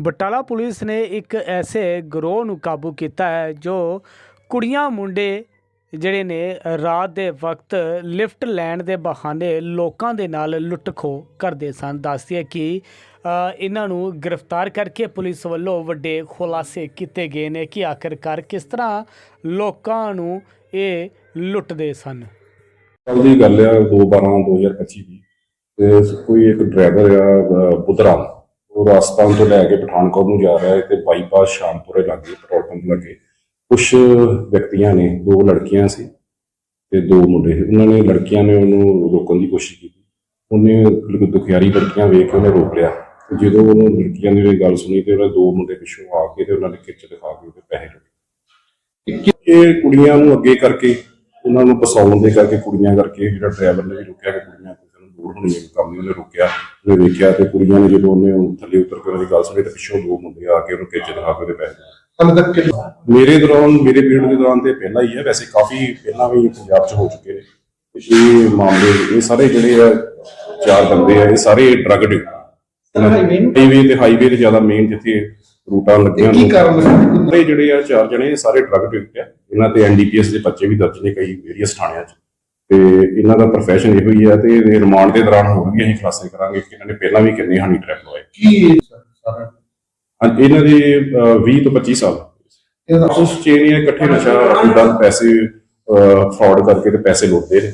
Batala police ਨੇ ਇੱਕ ਐਸੇ ਗਰੋਹ ਨੂੰ ਕਾਬੂ ਕੀਤਾ ਹੈ ਜੋ ਕੁੜੀਆਂ ਮੁੰਡੇ ਜਿਹੜੇ ਨੇ ਰਾਤ ਦੇ ਵਕਤ ਲਿਫਟ ਲੈਣ ਦੇ ਬਹਾਨੇ ਲੋਕਾਂ ਦੇ ਨਾਲ ਲੁੱਟ-ਖੋਹ ਕਰਦੇ ਸਨ। ਦੱਸਦੀ ਹੈ ਕਿ ਇਹਨਾਂ ਨੂੰ ਗ੍ਰਿਫਤਾਰ ਕਰਕੇ ਪੁਲਿਸ ਵੱਲੋਂ ਵੱਡੇ ਖੁਲਾਸੇ ਕੀਤੇ ਗਏ ਨੇ ਕਿ ਆਖਿਰਕਾਰ ਕਿਸ ਤਰ੍ਹਾਂ ਲੋਕਾਂ ਨੂੰ ਇਹ ਲੁੱਟਦੇ ਸਨ। ਕੱਲ ਦੀ ਗੱਲ ਆ 2/12 2025 ਦੀ ਤੇ ਕੋਈ ਇੱਕ ਡਰਾਈਵਰ ਆ ਬੁੱਧਰਾਮ ਉਹ ਰਾਜਸਥਾਨ ਤੋਂ ਲੈ ਕੇ ਪਠਾਨਕੋਟ ਨੂੰ ਜਾ ਰਿਹਾ ਹੈ ਤੇ ਬਾਈਪਾਸ ਸ਼ਾਮਪੁਰੇ ਲੱਗੇ, ਪੈਟਰੋਲ ਪੰਪ ਲੱਗੇ। ਕੁਝ ਵਿਅਕਤੀਆਂ ਨੇ, ਦੋ ਲੜਕੀਆਂ ਸੀ ਤੇ ਦੋ ਮੁੰਡੇ ਉਹਨਾਂ ਨੇ ਲੜਕੀਆਂ ਨੇ ਉਹਨੂੰ ਰੋਕਣ ਦੀ ਕੋਸ਼ਿਸ਼ ਕੀਤੀ। ਉਹਨੇ ਦੁਖਿਆਰੀ ਲੜਕੀਆਂ ਵੇਖ ਕੇ ਉਹਨੇ ਰੋਕ ਲਿਆ। ਤੇ ਜਦੋਂ ਉਹਨੂੰ ਲੜਕੀਆਂ ਦੀ ਗੱਲ ਸੁਣੀ ਤੇ ਉਹਨੇ ਦੋ ਮੁੰਡੇ ਪਿੱਛੋਂ ਆ ਕੇ ਤੇ ਉਹਨਾਂ ਨੇ ਖਿੱਚ ਦਿਖਾ ਕੇ ਉਹਦੇ ਪੈਸੇ ਲੁੱਟੇ ਇਹ ਕੁੜੀਆਂ ਨੂੰ ਅੱਗੇ ਕਰਕੇ, ਉਹਨਾਂ ਨੂੰ ਬਸਾਉਣ ਦੇ ਕਰਕੇ, ਕੁੜੀਆਂ ਕਰਕੇ ਜਿਹੜਾ ਡਰਾਈਵਰ ਨੇ ਵੀ ਰੁਕਿਆ ਕਿ ਕੁੜੀਆਂ ਕਿਸੇ ਨੂੰ ਦੂਰ ਹੋਣੀਆਂ ਨੇ ਕੰਮ ਨਹੀਂ ਉਹਨੇ ਰੁਕਿਆ। ਉਹਨੇ ਵੇਖਿਆ ਤੇ ਕੁੜੀਆਂ ਨੇ ਜਦੋਂ ਉਹਨੇ ਉਹ ਥੱਲੇ ਉਤਰ ਕੇ ਉਹਨਾਂ ਦੀ ਗੱਲ ਸੁਣੀ ਤੇ ਪਿੱਛੋਂ ਦੋ ਮੁੰਡੇ ਆ ਕੇ ਉਹਨੂੰ ਖਿੱਚ ਦਿਖਾ ਕੇ ਉਹਦੇ ਪੈਸੇ। ਹਾਲੇ ਤੱਕ ਮੇਰੇ ਦੌਰਾਨ ਮੇਰੇ ਪੀਰੀਅਡ ਦੇ ਦੌਰਾਨ ਤੇ ਪਹਿਲਾਂ ਹੀ ਹੈ। ਵੈਸੇ ਕਾਫੀ ਪਹਿਲਾਂ ਵੀ ਪੰਜਾਬ 'ਚ ਹੋ ਚੁੱਕੇ ਨੇ। ਇਹ ਮਾਮਲੇ ਇਹ ਸਾਰੇ ਜਿਹੜੇ ਆ ਚਾਰ ਬੰਦੇ ਆ ਇਹ ਸਾਰੇ ਡਰਗ ਡੇ ਹਾਈਵੇ ਤੇ ਹਾਈਵੇ ਤੇ ਜ਼ਿਆਦਾ ਮੇਨ ਜਿੱਥੇ ਰੂਟਾਂ ਲੱਗੀਆਂ ਕੀ ਕਾਰਨ ਹੈ? ਜਿਹੜੇ ਆ ਚਾਰ ਜਣੇ ਇਹ ਸਾਰੇ ਡਰਗ ਡੇ ਆ। ਇਹਨਾਂ ਤੇ ਐਨਡੀਪੀਐਸ ਦੇ ਬੱਚੇ ਵੀ ਦਰਜ ਨੇ ਕਈ ਵੇਰੀਅਸ ਥਾਣਿਆਂ 'ਚ। ਤੇ ਇਹਨਾਂ ਦਾ profession ਇਹੋ ਹੀ ਆ ਤੇ ਇਹਦੇ ਰਿਮਾਂਡ ਦੇ ਦੌਰਾਨ ਹੋਰ ਵੀ ਅਸੀਂ ਖੁਲਾਸੇ ਕਰਾਂਗੇ ਕਿ ਇਹਨਾਂ ਨੇ ਪਹਿਲਾਂ ਵੀ ਕਿੰਨੇ ਹਨੀ ਟ੍ਰੈਪ ਲਵਾਏ। ਕੀ ਸਾਰਾ ਹਾਂ, ਇਹਨਾਂ ਦੇ ਅਹ, 20 ਤੋਂ 25 ਸਾਲ। ਇਹਦਾ ਉਸ ਚੇਨ ਇਹ ਇਕੱਠੇ ਨਸ਼ਾ ਇਦਾਂ ਪੈਸੇ ਫਰਾਡ ਕਰਕੇ ਤੇ ਪੈਸੇ ਲੁੱਟਦੇ ਨੇ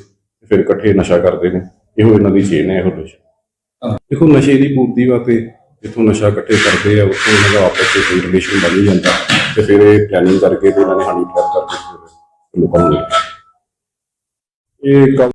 ਫਿਰ ਇਕੱਠੇ ਨਸ਼ਾ ਕਰਦੇ ਨੇ। ਇਹੋ ਇਹਨਾਂ ਦੀ ਚੇਨ ਹੈ ਇਹੋ ਨਸ਼ਾ। ਦੇਖੋ ਨਸ਼ੇ ਦੀ ਪੂਰਤੀ ਵਾਸਤੇ ਜਿੱਥੋਂ ਨਸ਼ਾ ਇਕੱਠੇ ਕਰਦੇ ਆ ਉੱਥੋਂ ਇਹਨਾਂ ਦਾ ਆਪਸ ਵਿੱਚ ਕੋਈ ਰਿਲੇਸ਼ਨ ਬਣ ਹੀ ਜਾਂਦਾ। ਤੇ ਫਿਰ ਇਹ ਪਲੈਨਿੰਗ ਕਰਕੇ ਤੇ ਇਹਨਾਂ ਨੇ ਹਨੀ ਟ੍ਰੈਪ ਕਰਕੇ ਲੋਕਾਂ ਨੂੰ ਇਹ ਕੰਮ